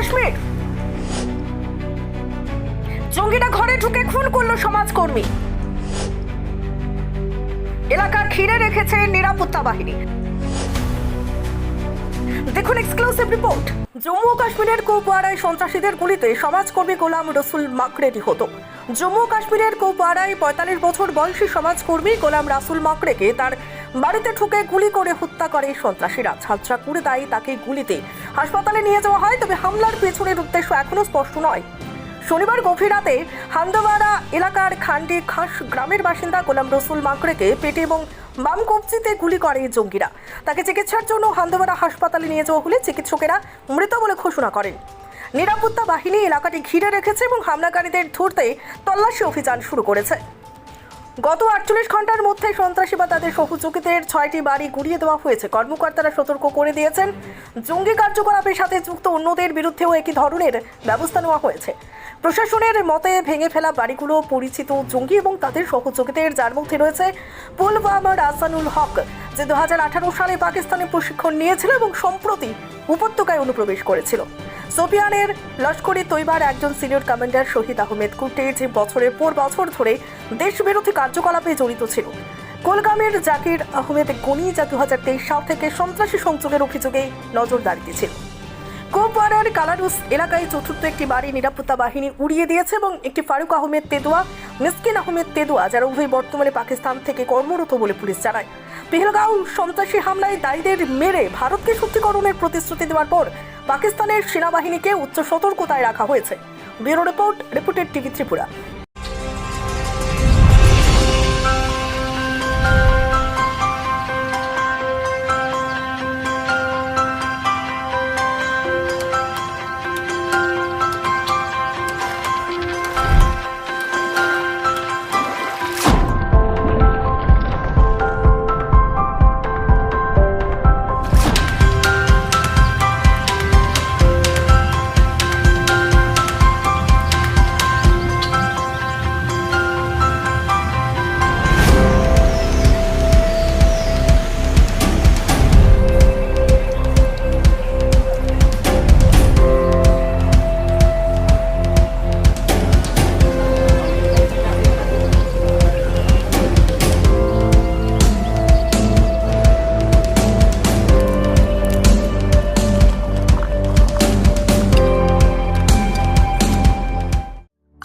কাশ্মীর। জঙ্গিরা ঘরে ঢুকে খুন করল সমাজকর্মী। এলাকা ঘিরে রেখেছে নিরাপত্তা বাহিনী। দেখুন এক্সক্লুসিভ রিপোর্ট জম্মু কাশ্মীরের কুপওয়ারায় সন্ত্রাসীদের গুলিতে সমাজকর্মী গোলাম রসুল মাকড়েটি হতো জম্মু কাশ্মীরের কুপওয়ারায় পঁয়তাল্লিশ বছর বয়সী সমাজকর্মী গোলাম রাসুল মাকড়েকে তার বাড়িতে ঠুকে গুলি করে হত্যা করে সন্ত্রাসীরা। ছাত্রা করে তাই তাকে গুলিতে হাসপাতালে নিয়ে যাওয়া হয়, তবে হামলার পেছনের উদ্দেশ্য এখনও স্পষ্ট নয়। শনিবার গভীর রাতে হান্দাওয়ারা এলাকার খান্ডি খাস গ্রামের বাসিন্দা গোলাম রসুল মাকড়েকে পেটে এবং বাম কবজিতে গুলি করে জঙ্গিরা। তাকে চিকিৎসার জন্য হান্দাওয়ারা হাসপাতালে নিয়ে যাওয়া হলে চিকিৎসকেরা মৃত বলে ঘোষণা করেন। নিরাপত্তা বাহিনী এলাকাটি ঘিরে রেখেছে এবং হামলাকারীদের ধরতে তল্লাশি অভিযান শুরু করেছে। গত আটচল্লিশ ঘণ্টার মধ্যে সন্ত্রাসী বা তাদের সহযোগীদের ছয়টি বাড়ি গুড়িয়ে দেওয়া হয়েছে। কর্মকর্তারা সতর্ক করে দিয়েছেন। জঙ্গি কার্যকলাপের সাথে যুক্ত অন্যদের বিরুদ্ধেও একই ধরনের ব্যবস্থা নেওয়া হয়েছে। প্রশাসনের মতে ভেঙে ফেলা বাড়িগুলো, পরিচিত জঙ্গি এবং তাদের সহযোগীদের, যার মধ্যে রয়েছে পুলওয়ামার আসানুল হক, যে দু হাজার আঠারো সালে পাকিস্তানে প্রশিক্ষণ নিয়েছিল এবং সম্প্রতি উপত্যকায় অনুপ্রবেশ করেছিল। সোপিয়ানের লস্করি তৈবার একজন সিনিয়র কমান্ডার শহীদ আহমেদ কুটে যে বছরের পর বছর ধরে দেশবিরোধী কার্যকলাপে জড়িত ছিল। কোলগামের জাকির আহমেদ গনি, যা দু হাজার তেইশ সাল থেকে সন্ত্রাসী সংযোগের অভিযোগে নজরদারিতে ছিল। কোপওয়ারার কালারুস এলাকায় চতুর্থ একটি বাড়ি নিরাপত্তা বাহিনী উড়িয়ে দিয়েছে এবং একটি ফারুক আহমেদ তেদুয়া মিসকিন আহমেদ তেদুয়া যারা উভয় বর্তমানে পাকিস্তান থেকে কর্মরত বলে পুলিশ জানায়। পেহলগাঁও সন্ত্রাসী হামলায় দায়ীদের মেরে ভারতকে সত্যিকরণের প্রতিশ্রুতি দেওয়ার পর পাকিস্তানের সেনাবাহিনীকে উচ্চ সতর্কতায় রাখা হয়েছে। Bureau report reported TV Tripura.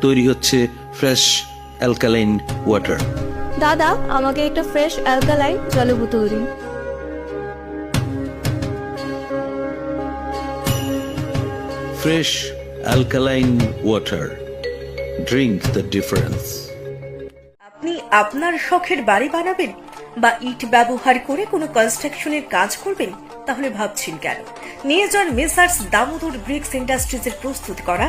তৈরি হচ্ছে ফ্রেশ অ্যালকালাইন ওয়াটার দাদা আমাকে একটা ফ্রেশ অ্যালকালাইন জলবোতল দিন। Fresh alkaline water drink the difference আপনি আপনার শখের বাড়ি বানাবেন বা ইট ব্যবহার করে কোনো কনস্ট্রাকশনের কাজ করবেন তাহলে ভাবছেন কেন? নিয়ে যান মেসার্স দামোদর ব্রিক্স ইন্ডাস্ট্রিজের প্রস্তুত করা